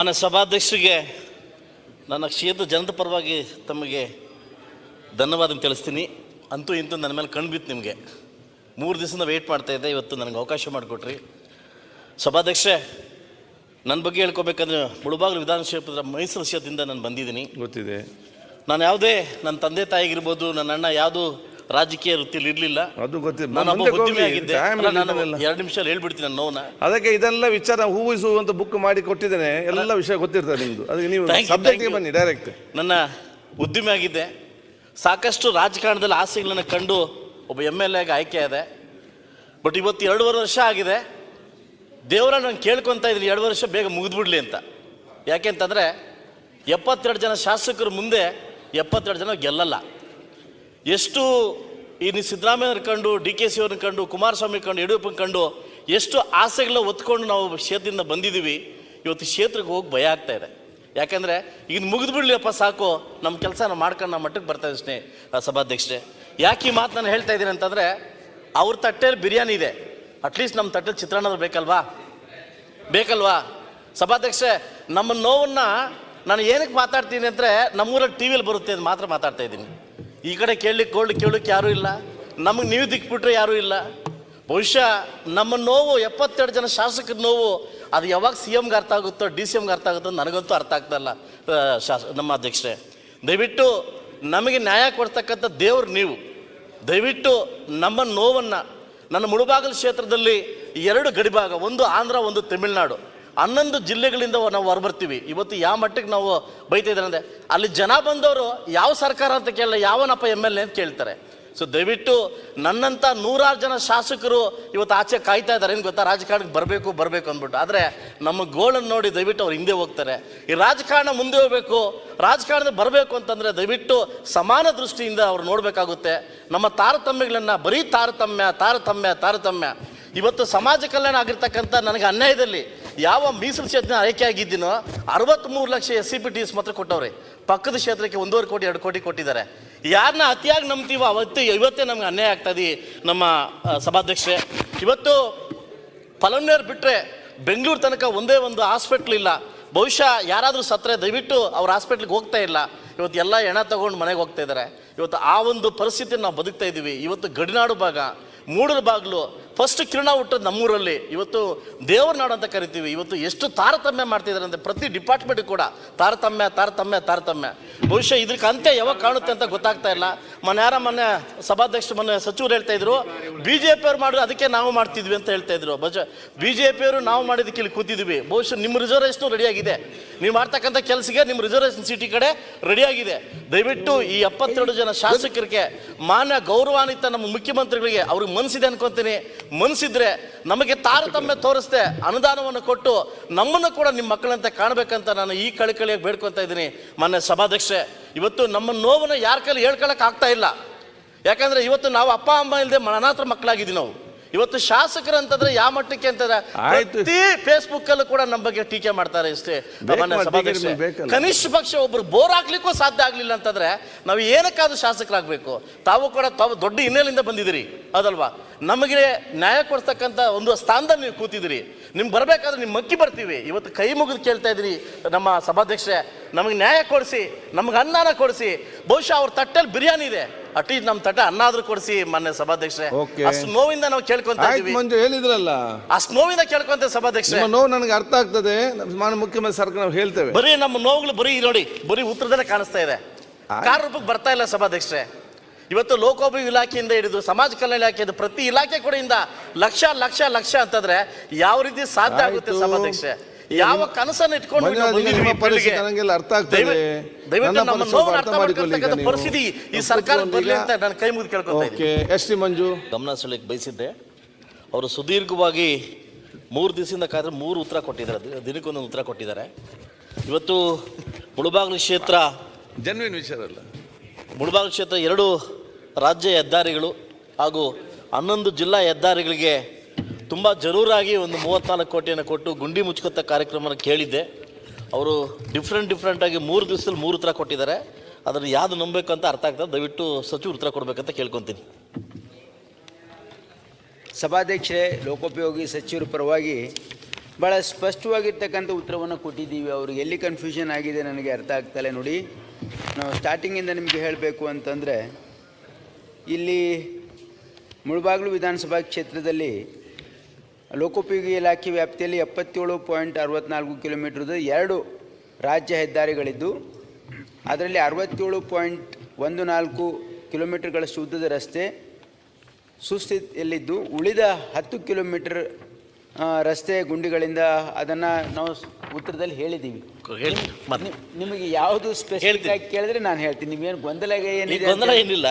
ನನ್ನ ಸಭಾಧ್ಯಕ್ಷರಿಗೆ ನನ್ನ ಕ್ಷೇತ್ರ ಜನದ ಪರವಾಗಿ ತಮಗೆ ಧನ್ಯವಾದ ತಿಳಿಸ್ತೀನಿ. ಅಂತೂ ಇಂತೂ ನನ್ನ ಮೇಲೆ ಕಣ್ಣು ಬಿತ್ತು ನಿಮಗೆ. ಮೂರು ದಿವಸದಿಂದ ವೆಯ್ಟ್ ಮಾಡ್ತಾ ಇದ್ದೆ ಇವತ್ತು ನನಗೆ ಅವಕಾಶ ಮಾಡಿಕೊಟ್ರಿ. ಸಭಾಧ್ಯಕ್ಷೆ ನನ್ನ ಬಗ್ಗೆ ಹೇಳ್ಕೊಬೇಕಂದ್ರೆ ಮುಳುಬಾಗಿಲು ವಿಧಾನಸಭೆ ಮೈಸೂರು ಕ್ಷೇತ್ರದಿಂದ ನಾನು ಬಂದಿದ್ದೀನಿ. ಗೊತ್ತಿದೆ. ನಾನು ಯಾವುದೇ ನನ್ನ ತಂದೆ ತಾಯಿಗಿರ್ಬೋದು ನನ್ನ ಅಣ್ಣ ಯಾವುದು ರಾಜಕೀಯ ವೃತ್ತಿಯಲ್ಲಿ ಇರಲಿಲ್ಲ. ಅದು ಗೊತ್ತಿಲ್ಲ. ನಾನು ಮುಂದಕ್ಕೆ Time ನಾನು. ಎರಡು ನಿಮಿಷ ಹೇಳ್ಬಿಡ್ತೀನಿ ನನ್ನ ನೋವನ್ನ. ಅದಕ್ಕೆ ಇದೆಲ್ಲ ವಿಚಾರ ಹೂವಿಸುವಂತ ಬುಕ್ ಮಾಡಿ ಕೊಟ್ಟಿದ್ದೇನೆ. ಎಲ್ಲ ವಿಷಯ ಗೊತ್ತಿರ್ತದೆ ನಿಮ್ದು. ಅದಕ್ಕೆ ನೀವು Thank you, ಸಬ್ಜೆಕ್ಟ್ಗೆ you. ಬನ್ನಿ ಡೈರೆಕ್ಟ್ ನನ್ನ ಉದ್ದಿಮೆ ಆಗಿದ್ದೆ. ಸಾಕಷ್ಟು ರಾಜಕಾರಣದಲ್ಲಿ ಆಸೆಗಳನ್ನ ಕಂಡು ಒಬ್ಬ ಎಂ ಎಲ್ ಎಗೆ ಆಯ್ಕೆ ಇದೆ ಬಟ್ ಇವತ್ತು ಎರಡೂವರೆ ವರ್ಷ ಆಗಿದೆ. ದೇವರ ನಾನು ಕೇಳ್ಕೊತಾ ಇದ್ದೀನಿ. ಎರಡು ವರ್ಷ ಬೇಗ ಮುಗಿದ್ಬಿಡ್ಲಿ ಅಂತ. ಯಾಕೆಂತಂದರೆ ಎಪ್ಪತ್ತೆರಡು ಜನ ಶಾಸಕರು ಮುಂದೆ ಎಪ್ಪತ್ತೆರಡು ಜನ ಗೆಲ್ಲಲ್ಲ. ಎಷ್ಟು ಈ ಸಿದ್ದರಾಮಯ್ಯನ ಕಂಡು ಡಿ ಕೆ ಸಿಯವ್ರನ್ನ ಕಂಡು, ಕುಮಾರಸ್ವಾಮಿ ಕಂಡು, ಯಡಿಯೂರಪ್ಪನ ಕಂಡು, ಎಷ್ಟು ಆಸೆಗಳನ್ನ ಒತ್ಕೊಂಡು ನಾವು ಕ್ಷೇತ್ರದಿಂದ ಬಂದಿದ್ದೀವಿ, ಇವತ್ತು ಕ್ಷೇತ್ರಕ್ಕೆ ಹೋಗಿ ಭಯ ಆಗ್ತಾ ಇದೆ. ಯಾಕಂದರೆ ಈಗ ಮುಗಿದು ಬಿಡ್ಲಿಯಪ್ಪ ಸಾಕು ನಮ್ಮ ಕೆಲಸ ನಾವು ಮಾಡ್ಕೊಂಡು ನಮ್ಮ ಮಟ್ಟಕ್ಕೆ ಬರ್ತಾ ಇದ್ದೀನಿ ಸಭಾಧ್ಯಕ್ಷರೇ. ಯಾಕೆ ಈ ಮಾತು ನಾನು ಹೇಳ್ತಾ ಇದ್ದೀನಿ ಅಂತಂದರೆ, ಅವ್ರ ತಟ್ಟೆಯಲ್ಲಿ ಬಿರಿಯಾನಿ ಇದೆ. ಅಟ್ಲೀಸ್ಟ್ ನಮ್ಮ ತಟ್ಟೆಲಿ ಚಿತ್ರಾನ್ನ ಬೇಕಲ್ವಾ? ಬೇಕಲ್ವಾ? ಸಭಾಧ್ಯಕ್ಷೆ ನಮ್ಮ ನೋವನ್ನು ನಾನು ಏನಕ್ಕೆ ಮಾತಾಡ್ತೀನಿ ಅಂದರೆ, ನಮ್ಮೂರಲ್ಲಿ ಟಿ ವಿಲಿ ಬರುತ್ತೆ ಅಂತ ಮಾತ್ರ ಮಾತಾಡ್ತಾ ಇದ್ದೀನಿ. ಈ ಕಡೆ ಕೇಳಲಿಕ್ಕೆ ಕೋಳಿ ಕೇಳಲಿಕ್ಕೆ ಯಾರೂ ಇಲ್ಲ. ನಮಗೆ ನೀವು ದಿಕ್ಬಿಟ್ರೆ ಯಾರೂ ಇಲ್ಲ. ಬಹುಶಃ ನಮ್ಮ ನೋವು ಎಪ್ಪತ್ತೆರಡು ಜನ ಶಾಸಕರ ನೋವು, ಅದು ಯಾವಾಗ ಸಿ ಎಮ್ಗೆ ಅರ್ಥ ಆಗುತ್ತೋ, ಡಿ ಸಿ ಎಮ್ಗೆ ಅರ್ಥ ಆಗುತ್ತೋ ನನಗಂತೂ ಅರ್ಥ ಆಗ್ತಾಯಿಲ್ಲ ಶಾಸ, ನಮ್ಮ ಅಧ್ಯಕ್ಷರೇ. ದಯವಿಟ್ಟು ನಮಗೆ ನ್ಯಾಯ ಕೊಡ್ತಕ್ಕಂಥ ದೇವರು ನೀವು. ದಯವಿಟ್ಟು ನಮ್ಮ ನೋವನ್ನು, ನನ್ನ ಮುಳುಬಾಗಲು ಕ್ಷೇತ್ರದಲ್ಲಿ ಎರಡು ಗಡಿಭಾಗ, ಒಂದು ಆಂಧ್ರ, ಒಂದು ತಮಿಳುನಾಡು. ಹನ್ನೊಂದು ಜಿಲ್ಲೆಗಳಿಂದ ನಾವು ಹೊರಬರ್ತೀವಿ. ಇವತ್ತು ಯಾವ ಮಟ್ಟಕ್ಕೆ ನಾವು ಬೈತಾ ಇದ್ದಾರೆ ಅಂದರೆ, ಅಲ್ಲಿ ಜನ ಬಂದವರು ಯಾವ ಸರ್ಕಾರ ಅಂತ ಕೇಳಲ್ಲ, ಯಾವನಪ್ಪ ಎಂ ಎಲ್ ಎ ಅಂತ ಕೇಳ್ತಾರೆ. ಸೊ ದಯವಿಟ್ಟು ನನ್ನಂಥ ನೂರಾರು ಜನ ಶಾಸಕರು ಇವತ್ತು ಆಚೆ ಕಾಯ್ತಾ ಇದ್ದಾರೆ. ಏನು ಗೊತ್ತಾ? ರಾಜಕಾರಣಕ್ಕೆ ಬರಬೇಕು ಬರಬೇಕು ಅಂದ್ಬಿಟ್ಟು. ಆದರೆ ನಮ್ಮ ಗೋಳನ್ನು ನೋಡಿ ದಯವಿಟ್ಟು ಅವ್ರು ಹಿಂದೆ ಹೋಗ್ತಾರೆ. ಈ ರಾಜಕಾರಣ ಮುಂದೆ ಹೋಗಬೇಕು ರಾಜಕಾರಣದ ಬರಬೇಕು ಅಂತಂದರೆ ದಯವಿಟ್ಟು ಸಮಾನ ದೃಷ್ಟಿಯಿಂದ ಅವ್ರು ನೋಡಬೇಕಾಗುತ್ತೆ. ನಮ್ಮ ತಾರತಮ್ಯಗಳನ್ನು, ಬರೀ ತಾರತಮ್ಯ ತಾರತಮ್ಯ ತಾರತಮ್ಯ. ಇವತ್ತು ಸಮಾಜ ಕಲ್ಯಾಣ ಆಗಿರ್ತಕ್ಕಂಥ ನನಗೆ ಅನ್ಯಾಯದಲ್ಲಿ ಯಾವ ಮೀಸಲು ಕ್ಷೇತ್ರ ಆಯ್ಕೆ ಆಗಿದ್ದೀನೋ ಅರವತ್ತ್ಮೂರು lakh S C P T S ಮಾತ್ರ ಕೊಟ್ಟವ್ರೆ. ಪಕ್ಕದ ಕ್ಷೇತ್ರಕ್ಕೆ ಒಂದೂವರೆ ಕೋಟಿ, ಎರಡು ಕೋಟಿ ಕೊಟ್ಟಿದ್ದಾರೆ. ಯಾರನ್ನ ಅತಿಯಾಗಿ ನಂಬ್ತೀವೋ ಅವತ್ತು, ಇವತ್ತೇ ನಮ್ಗೆ ಅನ್ಯಾಯ ಆಗ್ತದೆ ನಮ್ಮ ಸಭಾಧ್ಯಕ್ಷೆ ಇವತ್ತು ಫಲಂನೇರು ಬಿಟ್ಟರೆ ಬೆಂಗಳೂರು ತನಕ ಒಂದೇ ಒಂದು ಹಾಸ್ಪಿಟ್ಲ್ ಇಲ್ಲ. ಬಹುಶಃ ಯಾರಾದರೂ ಸತ್ತರೆ, ದಯವಿಟ್ಟು ಅವ್ರ ಹಾಸ್ಪಿಟ್ಲಿಗೆ ಹೋಗ್ತಾ ಇಲ್ಲ. ಇವತ್ತು ಎಲ್ಲ ಹೆಣ ತಗೊಂಡು ಮನೆಗೆ ಹೋಗ್ತಾ ಇದ್ದಾರೆ ಇವತ್ತು ಆ ಒಂದು ಪರಿಸ್ಥಿತಿ ನಾವು ಬದುಕ್ತಾ ಇದ್ದೀವಿ ಇವತ್ತು ಗಡಿನಾಡು ಭಾಗ ಮೂಡರ ಬಾಗಿಲು ಫಸ್ಟ್ ಕಿರಣ ಹುಟ್ಟೋದು ನಮ್ಮೂರಲ್ಲಿ. ಇವತ್ತು ದೇವ್ರ ನಾಡು ಅಂತ ಕರಿತೀವಿ. ಇವತ್ತು ಎಷ್ಟು ತಾರತಮ್ಯ ಮಾಡ್ತಿದ್ದಾರೆ ಅಂದರೆ ಪ್ರತಿ ಡಿಪಾರ್ಟ್ಮೆಂಟ್ ಕೂಡ ತಾರತಮ್ಯ ತಾರತಮ್ಯ ತಾರತಮ್ಯ. ಬಹುಶಃ ಇದಕ್ಕೆ ಅಂತ್ಯ ಯಾವಾಗ ಕಾಣುತ್ತೆ ಅಂತ ಗೊತ್ತಾಗ್ತಾ ಇಲ್ಲ. ಮೊನ್ನೆ ಯಾರ ಮೊನ್ನೆ ಸಭಾಧ್ಯಕ್ಷ ಮೊನ್ನೆ ಸಚಿವರು ಹೇಳ್ತಾ ಇದ್ರು ಬಿ ಜೆ ಪಿಯವ್ರು ಮಾಡಿದ್ರು ಅದಕ್ಕೆ ನಾವು ಮಾಡ್ತಿದ್ವಿ ಅಂತ ಹೇಳ್ತಾ ಇದ್ರು. ಬಜ ಬಿ ಜೆ ಪಿಯವರು ನಾವು ಮಾಡಿದ್ದಕ್ಕೆ ಇಲ್ಲಿ ಕೂತಿದ್ವಿ. ಬಹುಶಃ ನಿಮ್ಮ ರಿಸರ್ವೇಷನ್ ರೆಡಿಯಾಗಿದೆ ನೀವು ಮಾಡ್ತಕ್ಕಂಥ ಕೆಲಸಕ್ಕೆ ನಿಮ್ಮ ರಿಸರ್ವೇಷನ್ ಸಿಟಿ ಕಡೆ ರೆಡಿಯಾಗಿದೆ ದಯವಿಟ್ಟು ಈ ಎಪ್ಪತ್ತೆರಡು ಜನ ಶಾಸಕರಿಗೆ ಮಾನ್ಯ ಗೌರವಾನ್ವಿತ ನಮ್ಮ ಮುಖ್ಯಮಂತ್ರಿಗಳಿಗೆ ಅವ್ರಿಗೆ ಮನಸ್ಸಿದೆ ಅನ್ಕೊಂತೀನಿ. ಮನಸ್ಸಿದ್ರೆ ನಮಗೆ ತಾರತಮ್ಯ ತೋರಿಸ್ದೆ ಅನುದಾನವನ್ನು ಕೊಟ್ಟು ನಮ್ಮನ್ನು ಕೂಡ ನಿಮ್ಮ ಮಕ್ಕಳಂತೆ ಕಾಣಬೇಕಂತ ನಾನು ಈ ಕಳಕಳಿಯಾಗಿ ಬೇಡ್ಕೊತಾ ಇದ್ದೀನಿ. ಮಾನ್ಯ ಸಭಾಧ್ಯಕ್ಷೆ, ಇವತ್ತು ನಮ್ಮ ನೋವನ್ನು ಯಾರ ಕೈಲಿ ಹೇಳ್ಕೊಳಕ್ಕೆ ಆಗ್ತಾ ಇಲ್ಲ. ಯಾಕಂದರೆ ಇವತ್ತು ನಾವು ಅಪ್ಪ, ಅಮ್ಮ ಇಲ್ಲದೆ ಅನಾಥ ಮಕ್ಕಳಾಗಿದ್ದೀವಿ ನಾವು. ಇವತ್ತು ಶಾಸಕರು ಅಂತಂದ್ರೆ ಯಾವ ಮಟ್ಟಕ್ಕೆ ಅಂತಂದ್ರೆ. ಪ್ರತಿ ಫೇಸ್ಬುಕ್ ಅಲ್ಲೂ ಕೂಡ ನಮ್ಮ ಬಗ್ಗೆ ಟೀಕೆ ಮಾಡ್ತಾರೆ ಇಷ್ಟೇ. ಕನಿಷ್ಠ ಪಕ್ಷ ಒಬ್ರು ಬೋರ್ ಹಾಕ್ಲಿಕ್ಕೂ ಸಾಧ್ಯ ಆಗ್ಲಿಲ್ಲ ಅಂತಂದ್ರೆ ನಾವು ಏನಕ್ಕಾದ್ರೂ ಶಾಸಕರಾಗಬೇಕು? ತಾವು ಕೂಡ ತಾವು ದೊಡ್ಡ ಹಿನ್ನೆಲೆಯಿಂದ ಬಂದಿದ್ದೀರಿ ಅದಲ್ವಾ? ನಮಗೆ ನ್ಯಾಯ ಕೊಡ್ತಕ್ಕಂತ ಒಂದು ಸ್ಥಾನದಲ್ಲಿ ನೀವು ಕೂತಿದ್ದೀರಿ. ನಿಮ್ಗೆ ಬರಬೇಕಾದ್ರೆ ನಿಮ್ಮ ಮಕ್ಕಿ ಬರ್ತೀವಿ. ಇವತ್ತು ಕೈ ಮುಗಿದು ಕೇಳ್ತಾ ಇದ್ದೀರಿ ನಮ್ಮ ಸಭಾಧ್ಯಕ್ಷೆ ನಮಗೆ ನ್ಯಾಯ ಕೊಡಿಸಿ ನಮಗೆ ಅನ್ನಾನ ಕೊಡಿಸಿ. ಬಹುಶಃ ಅವ್ರ ತಟ್ಟಲ್ಲಿ ಬಿರಿಯಾನಿ ಇದೆ. ಅಟ್ಲೀಸ್ಟ್ ನಮ್ಮ ತಟ ಅನ್ನಾದ್ರೂ ಕೊಡಿಸಿ ಮೊನ್ನೆ ಸಭಾಧ್ಯಕ್ಷೆ Okay. ಅಷ್ಟು ನೋವಿಂದ ನಾವು ಕೇಳ್ಕೊಂತ ಆಯ್ತು ಇದೀವಿ ಮಂಜು ಹೇಳಿದ್ರಲ್ಲ. ಅಷ್ಟು ನೋವಿಂದ ಕೇಳ್ಕೊಂತ ಸಭಾಧ್ಯಕ್ಷರೇ. ನಿಮ್ಮ ನೋವು ನನಗೆ ಅರ್ಥ ಆಗ್ತದೆ. ನಮ್ಮ ಮಾನ್ಯ ಮುಖ್ಯಮಂತ್ರಿ ಸರ್ಕಾರ ನಾವು ಹೇಳ್ತೇವೆ. ಬರೀ ನಮ್ಮ ನೋವುಗಳು ಬರೀ ನೋಡಿ ಬರೀ ಉತ್ತರದಲ್ಲೇ ಕಾಣಿಸ್ತಾ ಇದೆ. ಕಾರ್ ರೂಪಕ್ಕೆ ಬರ್ತಾ ಇಲ್ಲ ಸಭಾಧ್ಯಕ್ಷರೇ. ಇವತ್ತು ಲೋಕೋಪಯೋಗಿ ಇಲಾಖೆಯಿಂದ ಹಿಡಿದು ಸಮಾಜ ಕಲ್ಯಾಣ ಇಲಾಖೆಯಿಂದ ಪ್ರತಿ ಇಲಾಖೆ ಇಂದ ಲಕ್ಷ ಲಕ್ಷ ಲಕ್ಷ ಅಂತಂದ್ರೆ ಯಾವ ರೀತಿ ಸಾಧ್ಯ ಆಗುತ್ತೆ ಆಯ್ತು. ಸಭಾಧ್ಯಕ್ಷೆ ಯಾವ ಕನಸನ್ನು ಇಟ್ಕೊಂಡು ನಿಮ್ಮ ಪರಿಸ್ಥಿತಿ. ನನಗೆಲ್ಲ ಅರ್ಥ ಆಗ್ತದೆ. ದಯವಿಟ್ಟು- ದಯವಿಟ್ಟು ನನ್ನ ನಮ್ಮ ಪರಿಸ್ಥಿತಿ ನೋವನ್ನು ಅರ್ಥ ಅರ್ಥ ಮಾಡಿಕೊಳ್ಳಿ ಈಗ ಮಾಡ್ಕೊಳ್ತಕ್ಕಂಥ ನೀವು. ಪರಿಸ್ಥಿತಿ ಈ ಸರ್ಕಾರ ಬರಲಿ ಅಂತ ನಾನು ಕೈ ಮುಗಿದು ಕೇಳ್ಕೊತಾ ಇದ್ದೀನಿ ಓಕೆ ಎಸ್ ಟಿ ಮಂಜು ಗಮನ ಸೆಳೆಯಕ್ಕೆ ಬಯಸಿದ್ದೆ ಅವರು ಸುದೀರ್ಘವಾಗಿ ಮೂರು ದಿವಸದಿಂದ ಕಾದ್ರೆ ಮೂರು ಉತ್ತರ ಕೊಟ್ಟಿದ್ದಾರೆ ದಿ- ದಿನಕ್ಕೊಂದೊಂದು ಉತ್ತರ ಕೊಟ್ಟಿದ್ದಾರೆ ಇವತ್ತು ಮುಳುಬಾಗಿಲು ಕ್ಷೇತ್ರ ಜನ್ವಿನ್ ವಿಚಾರ ಅಲ್ಲ ಮುಳುಬಾಗಿಲು ಕ್ಷೇತ್ರ ಎರಡು ರಾಜ್ಯ ಹೆದ್ದಾರಿಗಳು ಹಾಗೂ ಹನ್ನೊಂದು ಜಿಲ್ಲಾ ಹೆದ್ದಾರಿಗಳಿಗೆ ತುಂಬ ಜರೂರಾಗಿ ಒಂದು ಮೂವತ್ತ್ನಾಲ್ಕು ಕೋಟಿಯನ್ನು ಕೊಟ್ಟು ಗುಂಡಿ ಮುಚ್ಕೊತ ಕಾರ್ಯಕ್ರಮನ ಕೇಳಿದ್ದೆ. ಅವರು ಡಿಫ್ರೆಂಟ್ ಡಿಫ್ರೆಂಟಾಗಿ ಮೂರು ದಿವಸದಲ್ಲಿ ಮೂರು ಉತ್ತರ ಕೊಟ್ಟಿದ್ದಾರೆ. ಅದನ್ನು ಯಾವುದು ನಂಬಬೇಕು ಅಂತ ಅರ್ಥ ಆಗ್ತದೆ. ದಯವಿಟ್ಟು ಸಚಿವ ಉತ್ತರ ಕೊಡಬೇಕಂತ ಕೇಳ್ಕೊತೀನಿ. ಸಭಾಧ್ಯಕ್ಷರೇ, ಲೋಕೋಪಯೋಗಿ ಸಚಿವರ ಪರವಾಗಿ ಭಾಳ ಸ್ಪಷ್ಟವಾಗಿರ್ತಕ್ಕಂಥ ಉತ್ತರವನ್ನು ಕೊಟ್ಟಿದ್ದೀವಿ. ಅವ್ರಿಗೆ ಎಲ್ಲಿ ಕನ್ಫ್ಯೂಷನ್ ಆಗಿದೆ ನನಗೆ ಅರ್ಥ ಆಗ್ತಲ್ಲ ನೋಡಿ. ನಾವು ಸ್ಟಾರ್ಟಿಂಗಿಂದ ನಿಮಗೆ ಹೇಳಬೇಕು ಅಂತಂದರೆ, ಇಲ್ಲಿ ಮುಳಬಾಗ್ಲು ವಿಧಾನಸಭಾ ಕ್ಷೇತ್ರದಲ್ಲಿ ಲೋಕೋಪಯೋಗಿ ಇಲಾಖೆ ವ್ಯಾಪ್ತಿಯಲ್ಲಿ ಎಪ್ಪತ್ತೇಳು ಪಾಯಿಂಟ್ ಅರವತ್ನಾಲ್ಕು ಕಿಲೋಮೀಟ್ರದ್ದು ಎರಡು ರಾಜ್ಯ ಹೆದ್ದಾರಿಗಳಿದ್ದು ಅದರಲ್ಲಿ ಅರವತ್ತೇಳು ಪಾಯಿಂಟ್ ಒಂದು ನಾಲ್ಕು ಕಿಲೋಮೀಟರ್ಗಳಷ್ಟು ಉದ್ದದ ರಸ್ತೆ ಸುಸ್ಥಿತಿಯಲ್ಲಿದ್ದು ಉಳಿದ ಹತ್ತು ಕಿಲೋಮೀಟರ್ ರಸ್ತೆ ಗುಂಡಿಗಳಿಂದ ಅದನ್ನು ನಾವು ಉತ್ತರದಲ್ಲಿ ಹೇಳಿದ್ದೀವಿ. ನಿಮಗೆ ಯಾವುದು ಸ್ಪೆಷಲ್. ಕೇಳಿದ್ರೆ ನಾನು ಹೇಳ್ತೀನಿ. ನೀವು ಗೊಂದಲ ಏನಿದೆ ಗೊಂದಲ ಏನಿಲ್ಲ.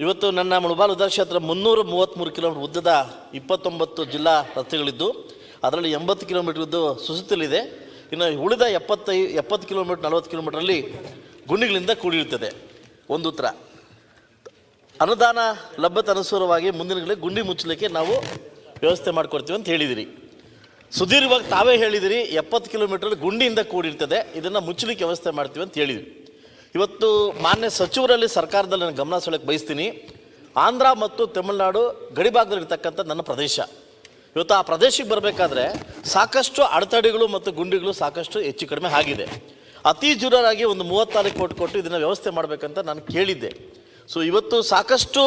ಇವತ್ತು ನನ್ನ ಮುಳಬಾಲ್ ಕ್ಷೇತ್ರ ಮುನ್ನೂರ ಮೂವತ್ತ್ಮೂರು ಕಿಲೋಮೀಟರ್ ಉದ್ದದ ಇಪ್ಪತ್ತೊಂಬತ್ತು ಜಿಲ್ಲಾ ರಸ್ತೆಗಳಿದ್ದು, ಅದರಲ್ಲಿ ಎಂಬತ್ತು ಕಿಲೋಮೀಟರ್ ಇದ್ದು ಸುಸುತ್ತಲಿದೆ ಇನ್ನು ಉಳಿದ ಎಪ್ಪತ್ತೈ, ಎಪ್ಪತ್ತು ಕಿಲೋಮೀಟರ್, ನಲವತ್ತು ಕಿಲೋಮೀಟ್ರಲ್ಲಿ ಗುಂಡಿಗಳಿಂದ ಕೂಡಿರುತ್ತದೆ. ಒಂದು ಉತ್ತರ. ಅನುದಾನ ಲಭ್ಯತೆ ಅನುಸಾರವಾಗಿ ಮುಂದಿನ ದಿನಗಳಲ್ಲಿ ಗುಂಡಿ ಮುಚ್ಚಲಿಕ್ಕೆ ನಾವು ವ್ಯವಸ್ಥೆ ಮಾಡಿಕೊಡ್ತೀವಿ ಅಂತ ಹೇಳಿದಿರಿ. ಸುದೀರ್ಘವಾಗಿ ತಾವೇ ಹೇಳಿದಿರಿ, ಎಪ್ಪತ್ತು ಕಿಲೋಮೀಟರ್ ಗುಂಡಿಯಿಂದ ಕೂಡಿರ್ತದೆ, ಇದನ್ನು ಮುಚ್ಚಲಿಕ್ಕೆ ವ್ಯವಸ್ಥೆ ಮಾಡ್ತೀವಿ ಅಂತ ಹೇಳಿದ್ವಿ ಇವತ್ತು ಮಾನ್ಯ ಸಚಿವರಲ್ಲಿ ಸರ್ಕಾರದಲ್ಲಿ ನಾನು ಗಮನ ಸೆಳೆಯಕ್ಕೆ ಬಯಸ್ತೀನಿ. ಆಂಧ್ರ ಮತ್ತು ತಮಿಳುನಾಡು ಗಡಿಭಾಗದಲ್ಲಿರ್ತಕ್ಕಂಥ ನನ್ನ ಪ್ರದೇಶ. ಇವತ್ತು ಆ ಪ್ರದೇಶಕ್ಕೆ ಬರಬೇಕಾದ್ರೆ ಸಾಕಷ್ಟು ಅಡೆತಡೆಗಳು ಮತ್ತು ಗುಂಡಿಗಳು ಸಾಕಷ್ಟು ಹೆಚ್ಚು ಕಡಿಮೆ ಆಗಿದೆ. ಅತಿ ಜೋರಾಗಿ ಒಂದು ಮೂವತ್ತಾರು ಕೋಟಿ ಕೊಟ್ಟು ಇದನ್ನು ವ್ಯವಸ್ಥೆ ಮಾಡಬೇಕಂತ ನಾನು ಕೇಳಿದ್ದೆ. ಸೊ ಇವತ್ತು ಸಾಕಷ್ಟು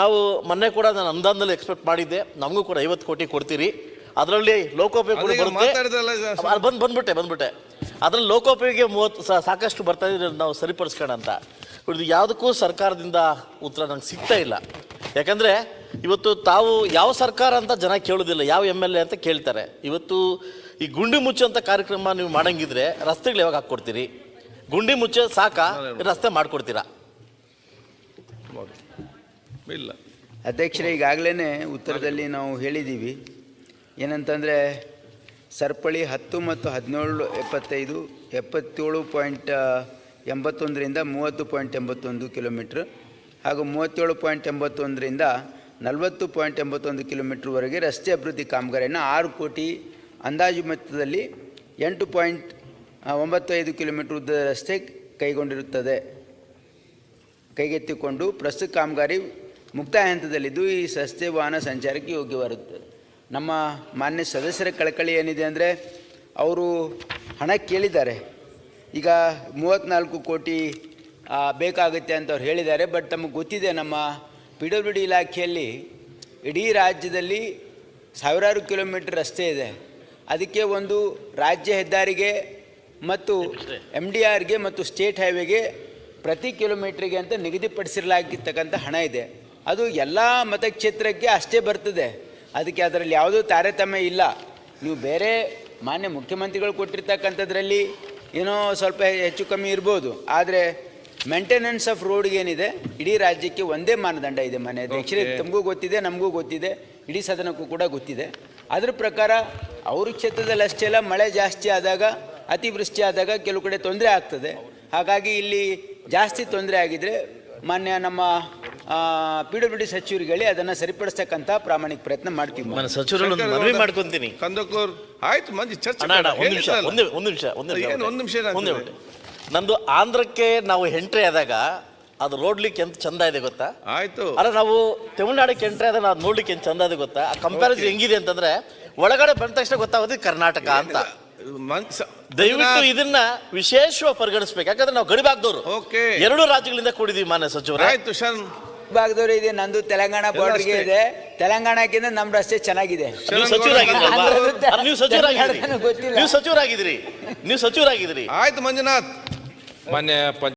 ನಾವು ಮೊನ್ನೆ ಕೂಡ ನಾನು ಅನುದಾನದಲ್ಲಿ ಎಕ್ಸ್ಪೆಕ್ಟ್ ಮಾಡಿದ್ದೆ. ನಮಗೂ ಕೂಡ ಐವತ್ತು ಕೋಟಿ ಕೊಡ್ತೀರಿ. ಅದರಲ್ಲಿ ಲೋಕೋಪಯೋಗಿ ಬಂದ್ಬಿಟ್ಟೆ ಬಂದ್ಬಿಟ್ಟೆ. ಅದ್ರಲ್ಲಿ ಲೋಕೋಪಯೋಗಿ ಮೂವತ್ತು ಸಾಕಷ್ಟು ಬರ್ತಾ ಇದೆ ನಾವು ಸರಿಪಡಿಸ್ಕೋಣ ಅಂತ. ಇದು ಯಾವುದಕ್ಕೂ ಸರ್ಕಾರದಿಂದ ಉತ್ತರ ನಂಗೆ ಸಿಗ್ತಾ ಇಲ್ಲ. ಯಾಕಂದರೆ ಇವತ್ತು ತಾವು ಯಾವ ಸರ್ಕಾರ ಅಂತ ಜನ ಕೇಳೋದಿಲ್ಲ, ಯಾವ ಎಂ ಎಲ್ ಎ ಅಂತ ಕೇಳ್ತಾರೆ. ಇವತ್ತು ಈ ಗುಂಡಿ ಮುಚ್ಚುವಂಥ ಕಾರ್ಯಕ್ರಮ ನೀವು ಮಾಡಂಗಿದ್ರೆ ರಸ್ತೆಗಳು ಯಾವಾಗ ಹಾಕ್ಕೊಡ್ತೀರಿ? ಗುಂಡಿ ಮುಚ್ಚ ಸಾಕಾ, ರಸ್ತೆ ಮಾಡ್ಕೊಡ್ತೀರಾ. ಇಲ್ಲ ಅಧ್ಯಕ್ಷರೇ ಈಗಾಗಲೇ ಉತ್ತರದಲ್ಲಿ ನಾವು ಹೇಳಿದ್ದೀವಿ. ಏನಂತಂದರೆ ಸರಪಳಿ ಹತ್ತು ಮತ್ತು ಹದಿನೇಳು ಎಪ್ಪತ್ತೈದು, ಎಪ್ಪತ್ತೇಳು ಪಾಯಿಂಟ್ ಎಂಬತ್ತೊಂದರಿಂದ ಮೂವತ್ತು ಪಾಯಿಂಟ್ ಎಂಬತ್ತೊಂದು ಕಿಲೋಮೀಟ್ರ್ ಹಾಗೂ ಮೂವತ್ತೇಳು ಪಾಯಿಂಟ್ ಎಂಬತ್ತೊಂದರಿಂದ ನಲವತ್ತು ಪಾಯಿಂಟ್ ಎಂಬತ್ತೊಂದು ಕಿಲೋಮೀಟ್ರ್ವರೆಗೆ ರಸ್ತೆ ಅಭಿವೃದ್ಧಿ ಕಾಮಗಾರಿಯನ್ನು ಆರು ಕೋಟಿ ಅಂದಾಜು ಮೊತ್ತದಲ್ಲಿ ಎಂಟು ಪಾಯಿಂಟ್ ಒಂಬತ್ತೈದು ಕಿಲೋಮೀಟ್ರ್ ಉದ್ದದ ರಸ್ತೆ ಕೈಗೊಂಡಿರುತ್ತದೆ. ಕೈಗೆತ್ತಿಕೊಂಡು ಪ್ರಸ್ತುತ ಕಾಮಗಾರಿ ಮುಕ್ತಾಯ ಹಂತದಲ್ಲಿದ್ದು ಈ ರಸ್ತೆ ವಾಹನ ಸಂಚಾರಕ್ಕೆ ಯೋಗ್ಯವಾಗಿರುತ್ತದೆ ನಮ್ಮ ಮಾನ್ಯ ಸದಸ್ಯರ ಕಳಕಳಿ ಏನಿದೆ ಅಂದರೆ, ಅವರು ಹಣ ಕೇಳಿದ್ದಾರೆ. ಈಗ ಮೂವತ್ತ್ನಾಲ್ಕು ಕೋಟಿ ಬೇಕಾಗುತ್ತೆ ಅಂತ ಅವ್ರು ಹೇಳಿದ್ದಾರೆ. ಬಟ್ ತಮಗೆ ಗೊತ್ತಿದೆ, ನಮ್ಮ ಪಿ ಡಬ್ಲ್ಯೂ ಡಿ ಇಲಾಖೆಯಲ್ಲಿ ಇಡೀ ರಾಜ್ಯದಲ್ಲಿ ಸಾವಿರಾರು ಕಿಲೋಮೀಟರ್ ರಸ್ತೆ ಇದೆ. ಅದಕ್ಕೆ ಒಂದು ರಾಜ್ಯ ಹೆದ್ದಾರಿಗೆ ಮತ್ತು ಎಂ ಡಿ ಆರ್ಗೆ ಮತ್ತು ಸ್ಟೇಟ್ ಹೈವೇಗೆ ಪ್ರತಿ ಕಿಲೋಮೀಟ್ರಿಗೆ ಅಂತ ನಿಗದಿಪಡಿಸಿರಲಾಗಿರ್ತಕ್ಕಂಥ ಹಣ ಇದೆ. ಅದು ಎಲ್ಲ ಮತಕ್ಷೇತ್ರಕ್ಕೆ ಅಷ್ಟೇ ಬರ್ತದೆ. ಅದಕ್ಕೆ ಅದರಲ್ಲಿ ಯಾವುದೂ ತಾರತಮ್ಯ ಇಲ್ಲ. ನೀವು ಬೇರೆ ಮಾನ್ಯ ಮುಖ್ಯಮಂತ್ರಿಗಳು ಕೊಟ್ಟಿರ್ತಕ್ಕಂಥದ್ರಲ್ಲಿ ಏನೋ ಸ್ವಲ್ಪ ಹೆಚ್ಚು ಕಮ್ಮಿ ಇರ್ಬೋದು. ಆದರೆ ಮೇಂಟೆನೆನ್ಸ್ ಆಫ್ ರೋಡ್ಗೆ ಏನಿದೆ ಇಡೀ ರಾಜ್ಯಕ್ಕೆ ಒಂದೇ ಮಾನದಂಡ ಇದೆ ಮನೆ ಅಧ್ಯಕ್ಷರೇ. ತಮಗೂ ಗೊತ್ತಿದೆ ನಮಗೂ ಗೊತ್ತಿದೆ ಇಡೀ ಸದನಕ್ಕೂ ಕೂಡ ಗೊತ್ತಿದೆ. ಅದ್ರ ಪ್ರಕಾರ ಅವ್ರ ಕ್ಷೇತ್ರದಲ್ಲಿ ಅಷ್ಟೇ ಅಲ್ಲ ಮಳೆ ಜಾಸ್ತಿ ಆದಾಗ ಅತಿವೃಷ್ಟಿ ಆದಾಗ ಕೆಲವು ಕಡೆ ತೊಂದರೆ ಆಗ್ತದೆ. ಹಾಗಾಗಿ ಇಲ್ಲಿ ಜಾಸ್ತಿ ತೊಂದರೆ ಆಗಿದ್ರೆ ಮಾನ್ಯ ನಮ್ಮ ಪಿ ಡಬ್ಲ್ಯೂ ಡಿ ಸಚಿವರಿಗೆ ಹೇಳಿ ಅದನ್ನು ಸರಿಪಡಿಸ್ತಕ್ಕಂಥ ಪ್ರಾಮಾಣಿಕ ಪ್ರಯತ್ನ ಮಾಡ್ತೀವಿ. ನಾನು ಸಚಿವರಲ್ಲಿ ಒಂದು ಮನವಿ ಮಾಡ್ಕೊತೀನಿ. ಕಂದಕೂರ್ ಆಯ್ತು ಮಂದಿ ಚರ್ಚೆ ಅಣ್ಣ ಅಣ್ಣ ಒಂದು ನಿಮಿಷ ಹೇಳಿದ್ರಲ್ಲ. ಒಂದೇ ಒಂದು ನಿಮಿಷ ಒಂದು ನಿಮಿಷ ಏನು ಒಂದು ನಿಮಿಷ ಏನಾಗ್ತದೆ? ನಿಮಿಷ. ನಂದು ಆಂಧ್ರಕ್ಕೆ ನಾವು ಎಂಟ್ರಿ ಆದಾಗ ಅದು ನೋಡ್ಲಿಕ್ಕೆ ಎಂತ ಚಂದ ಇದೆ ಗೊತ್ತಾ? ಆಯ್ತು. ಅಲ್ಲ ನಾವು ತಮಿಳ್ನಾಡಕ್ಕೆ ಎಂಟ್ರಿ ಆದಾಗ ನಾವು ನೋಡ್ಲಿಕ್ಕೆ ಎಂತ ಚಂದ ಇದೆ ಗೊತ್ತಾ? ಆ ಕಂಪ್ಯಾರಿಸನ್ ಹೆಂಗಿದೆ ಅಂತಂದ್ರೆ ಒಳಗಡೆ ಬಂದ ತಕ್ಷಣ ಗೊತ್ತಾಗೋದು ಕರ್ನಾಟಕ ಅಂತ. ದಯವಿಟ್ಟು ಇದನ್ನ ವಿಶೇಷವಾಗಿ ಪರಿಗಣಿಸ್ಬೇಕು. ಯಾಕಂದ್ರೆ ನಾವು ಗಡಿಬಾಗ್ದವ್ರು ಓಕೆ ಎರಡು ರಾಜ್ಯಗಳಿಂದ ಕೂಡಿದೀವಿ ಮಾನ್ಯ ಸಚಿವರೇ. ಆಯ್ತು ಶರಣ್. ಭಾಗದವರು ಇದೆ ನಂದು ತೆಲಂಗಾಣ ಬಾರ್ಡರ್ಗೆ ಅಷ್ಟೇ. ಇದೆ. ತೆಲಂಗಾಣಕ್ಕಿಂತ ನಮ್ಮ ರಸ್ತೆ ಚೆನ್ನಾಗಿದೆ. ನೀವು ಸಚಿವರಾಗಿದ್ರಲ್ವಾ ಅಲ್ಲ, ನೀವು ಸಚಿವರಾಗಿದ್ರಿ ತೆಲಂಗಾಣದ್ದು ಗೊತ್ತಿಲ್ಲ. ನೀವು ಸಚಿವರಾಗಿದ್ರಿ ನೀವು ಸಚಿವರಾಗಿದ್ರಿ ಆಯ್ತು ಮಂಜುನಾಥ್. ಮಾನ್ಯ ಪಂಚ